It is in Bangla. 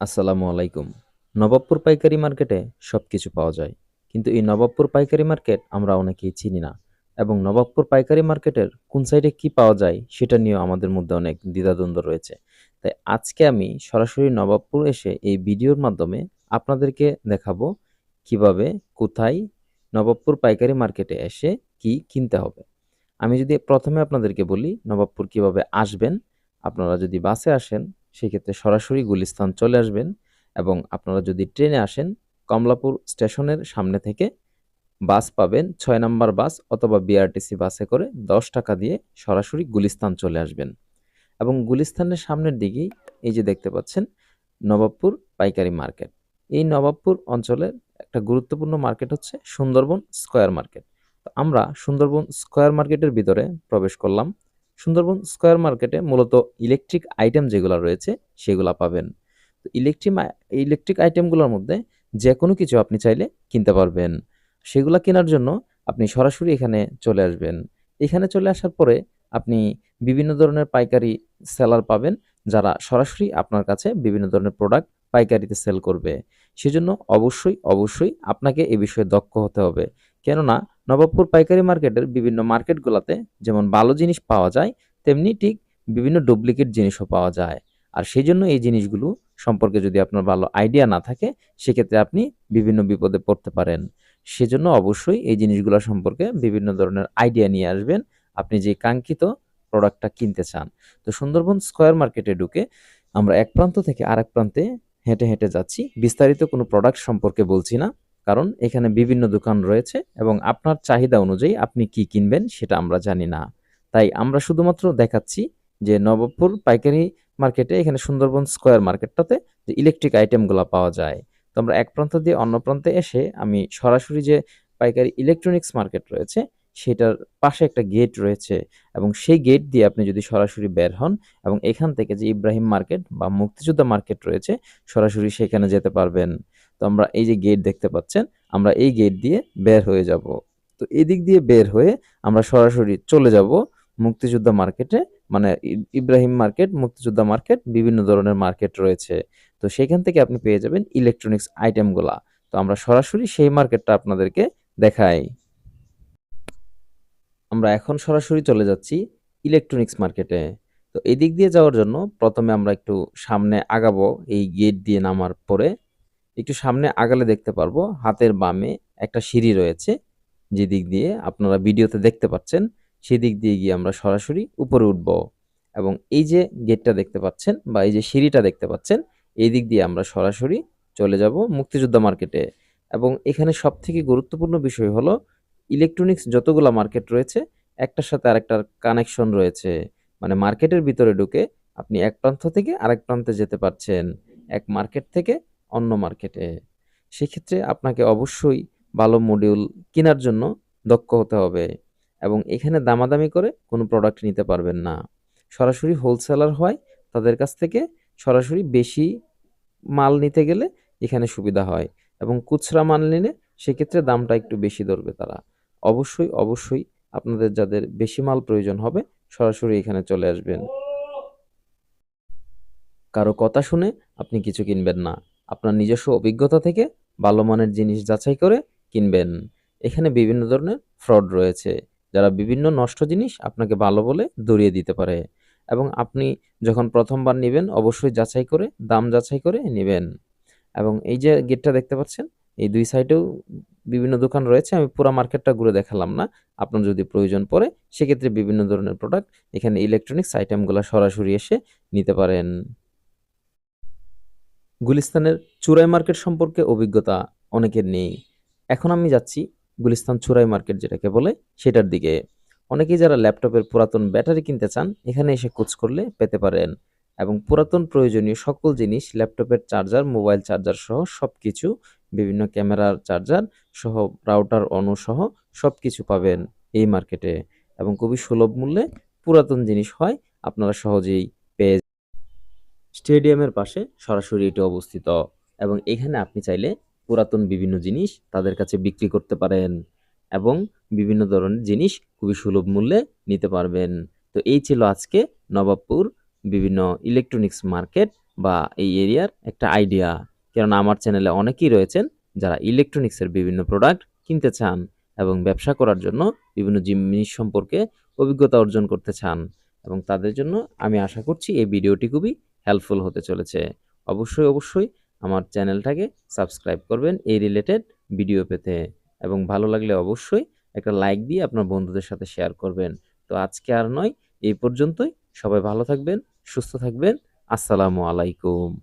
আসসালামু আলাইকুম। নবাবপুর পাইকারি মার্কেটে সব কিছু পাওয়া যায়। কিন্তু এই নবাবপুর পাইকারি মার্কেট আমরা অনেকেই চিনি না। এবং নবাবপুর পাইকারি মার্কেটের কোন সাইডে কি পাওয়া যায় সেটা নিয়েও আমাদের মধ্যে অনেক দ্বিধাদ্বন্দ্ব রয়েছে। তাই আজকে আমি সরাসরি নবাবপুর এসে এই ভিডিওর মাধ্যমে আপনাদেরকে দেখাবো কীভাবে, কোথায় নবাবপুর পাইকারি মার্কেটে এসে কি কিনতে হবে। আমি যদি প্রথমে আপনাদেরকে বলি নবাবপুর কীভাবে আসবেন, আপনারা যদি বাসে আসেন সেক্ষেত্রে সরাসরি গুলিস্তান চলে আসবেন এবং আপনারা যদি ট্রেনে আসেন, কমলাপুর স্টেশনের সামনে থেকে বাস পাবেন ছয় নম্বর বাস অথবা বিআরটিসি বাসে করে দশ টাকা দিয়ে সরাসরি গুলিস্তান চলে আসবেন। এবং গুলিস্তানের সামনের দিকেই এই যে দেখতে পাচ্ছেন, নবাবপুর পাইকারি মার্কেট। এই নবাবপুর অঞ্চলের একটা গুরুত্বপূর্ণ মার্কেট হচ্ছে সুন্দরবন স্কয়ার মার্কেট। আমরা সুন্দরবন স্কয়ার মার্কেটের ভিতরে প্রবেশ করলাম। সুন্দরবন স্কয়ার মার্কেটে মূলত ইলেকট্রিক আইটেম যেগুলো রয়েছে সেগুলো পাবেন। তো ইলেকট্রিক ইলেকট্রিক আইটেমগুলোর মধ্যে যে কোনো কিছু আপনি চাইলে কিনতে পারবেন। সেগুলো কেনার জন্য আপনি সরাসরি এখানে চলে আসবেন। এখানে চলে আসার পরে আপনি বিভিন্ন ধরনের পাইকারি সেলার পাবেন, যারা সরাসরি আপনার কাছে বিভিন্ন ধরনের প্রোডাক্ট পাইকারিতে সেল করবে। সেজন্য অবশ্যই অবশ্যই আপনাকে এ বিষয়ে দক্ষ হতে হবে। কেননা নবাবপুর পাইকারি মার্কেটের বিভিন্ন মার্কেটগুলোতে যেমন ভালো জিনিস পাওয়া যায়, তেমনি ঠিক বিভিন্ন ডুপ্লিকেট জিনিসও পাওয়া যায়। আর সেই জন্য এই জিনিসগুলো সম্পর্কে যদি আপনার ভালো আইডিয়া না থাকে, সেক্ষেত্রে আপনি বিভিন্ন বিপদে পড়তে পারেন। সেজন্য অবশ্যই এই জিনিসগুলো সম্পর্কে বিভিন্ন ধরনের আইডিয়া নিয়ে আসবেন। আপনি যে কাঙ্ক্ষিত প্রোডাক্টটা কিনতে চান। তো সুন্দরবন স্কয়ার মার্কেটে ঢুকে আমরা এক প্রান্ত থেকে আরেক প্রান্তে হেঁটে হেঁটে যাচ্ছি। বিস্তারিত কোনো প্রোডাক্ট সম্পর্কে বলছি না। কারণ এখানে বিভিন্ন দোকান রয়েছে এবং আপনার চাহিদা অনুযায়ী আপনি কি কিনবেন সেটা আমরা জানি না। তাই আমরা শুধুমাত্র দেখাচ্ছি যে নবাবপুর পাইকারি মার্কেটে এখানে সুন্দরবন স্কোয়ার মার্কেটটাতে যে ইলেকট্রিক আইটেমগুলো পাওয়া যায়। তো আমরা এক প্রান্ত দিয়ে অন্য প্রান্তে এসে আমি সরাসরি যে পাইকারি ইলেকট্রনিক্স মার্কেট রয়েছে সেটার পাশে একটা গেট রয়েছে এবং সেই গেট দিয়ে আপনি যদি সরাসরি বের হন এবং এখান থেকে যে ইব্রাহিম মার্কেট বা মুক্তিযোদ্ধা মার্কেট রয়েছে সরাসরি সেখানে যেতে পারবেন। তো আমরা এই যে গেট দেখতে পাচ্ছেন, আমরা এই গেট দিয়ে বের হয়ে যাব। তো এদিক দিয়ে বের হয়ে আমরা সরাসরি চলে যাব মুক্তিযোদ্ধা মার্কেটে মানে ইব্রাহিম মার্কেট মুক্তিযোদ্ধা মার্কেট বিভিন্ন ধরনের মার্কেট রয়েছে। তো সেখান থেকে আপনি পেয়ে যাবেন ইলেকট্রনিক্স আইটেমগুলা তো আমরা সরাসরি সেই মার্কেটটা আপনাদেরকে দেখাই। আমরা এখন সরাসরি চলে যাচ্ছি ইলেকট্রনিক্স মার্কেটে তো এদিক দিয়ে যাওয়ার জন্য প্রথমে আমরা একটু সামনে আগাবো এই গেট দিয়ে নামার পরে। একটু সামনে আগালে দেখতে পারব। হাতের বামে একটা সিঁড়ি রয়েছে যে দিক দিয়ে আপনারা ভিডিওতে দেখতে পাচ্ছেন, সেদিক দিয়ে গিয়ে আমরা সরাসরি উপরে উঠব এবং এই যে গেটটা দেখতে পাচ্ছেন বা এই যে সিঁড়িটা দেখতে পাচ্ছেন এই দিক দিয়ে আমরা সরাসরি চলে যাব মুক্তিযোদ্ধা মার্কেটে এবং এখানে সবথেকে গুরুত্বপূর্ণ বিষয় হলো ইলেকট্রনিক্স যতগুলা মার্কেট রয়েছে, একটার সাথে আরেকটার কানেকশন রয়েছে। মানে মার্কেটের ভিতরে ঢুকে আপনি এক প্রান্ত থেকে আরেক প্রান্তে যেতে পারছেন। এক মার্কেট থেকে অন্য মার্কেটে সেক্ষেত্রে আপনাকে অবশ্যই ভালো মডিউল কেনার জন্য দক্ষ হতে হবে এবং এখানে দামাদামি করে কোনো প্রোডাক্ট নিতে পারবেন না। সরাসরি হোলসেলার হয়, তাদের কাছ থেকে সরাসরি বেশি মাল নিতে গেলে এখানে সুবিধা হয় এবং খুচরা মাল নিলে সেক্ষেত্রে দামটা একটু বেশি ধরবে তারা। অবশ্যই অবশ্যই আপনাদের যাদের বেশি মাল প্রয়োজন হবে সরাসরি এখানে চলে আসবেন। কারও কথা শুনে আপনি কিছু কিনবেন না। আপনার নিজস্ব অভিজ্ঞতা থেকে ভালো মানের জিনিস যাচাই করে কিনবেন। এখানে বিভিন্ন ধরনের ফ্রড রয়েছে, যারা বিভিন্ন নষ্ট জিনিস আপনাকে ভালো বলে দৌড়িয়ে দিতে পারে এবং আপনি যখন প্রথমবার নেবেন অবশ্যই যাচাই করে, দাম যাচাই করে নেবেন। এবং এই যে গেটটা দেখতে পাচ্ছেন, এই দুই সাইডেও বিভিন্ন দোকান রয়েছে, আমি পুরো মার্কেটটা ঘুরে দেখালাম না। আপনার যদি প্রয়োজন পড়ে, সেক্ষেত্রে বিভিন্ন ধরনের প্রোডাক্ট এখানে ইলেকট্রনিক্স আইটেমগুলো সরাসরি এসে নিতে পারেন। গুলিস্তানের চুরাই মার্কেট সম্পর্কে অভিজ্ঞতা অনেকের নেই। এখন আমি যাচ্ছি গুলিস্তান চুরাই মার্কেট যেটাকে বলে সেটার দিকে। অনেকেই যারা ল্যাপটপের পুরাতন ব্যাটারি কিনতে চান, এখানে এসে খোঁজ করলে পেতে পারেন এবং পুরাতন প্রয়োজনীয় সকল জিনিস, ল্যাপটপের চার্জার, মোবাইল চার্জার সহ সব কিছু বিভিন্ন ক্যামেরার চার্জার সহ রাউটার অনু সহ সব কিছু পাবেন এই মার্কেটে এবং খুবই সুলভ মূল্যে পুরাতন জিনিস হয়। আপনারা সহজেই স্টেডিয়ামের পাশে সরাসরি এটি অবস্থিত এবং এখানে আপনি চাইলে পুরাতন বিভিন্ন জিনিস তাদের কাছে বিক্রি করতে পারেন এবং বিভিন্ন ধরনের জিনিস খুবই সুলভ মূল্যে নিতে পারবেন। তো এই ছিল আজকে নবাবপুর বিভিন্ন ইলেকট্রনিক্স মার্কেট বা এই এরিয়ার একটা আইডিয়া কেননা আমার চ্যানেলে অনেকেই রয়েছেন যারা ইলেকট্রনিক্সের বিভিন্ন প্রোডাক্ট কিনতে চান এবং ব্যবসা করার জন্য বিভিন্ন জিনিস সম্পর্কে অভিজ্ঞতা অর্জন করতে চান। এবং তাদের জন্য আমি আশা করছি এই ভিডিওটি খুবই হেল্পফুল হতে চলেছে। অবশ্যই অবশ্যই আমার চ্যানেলটাকে সাবস্ক্রাইব করবেন এই রিলেটেড ভিডিও পেতে। এবং ভালো লাগলে অবশ্যই একটা লাইক দিয়ে আপনার বন্ধুদের সাথে শেয়ার করবেন। তো আজকে আর নয়, এই পর্যন্তই। সবাই ভালো থাকবেন, সুস্থ থাকবেন। আসসালামু আলাইকুম।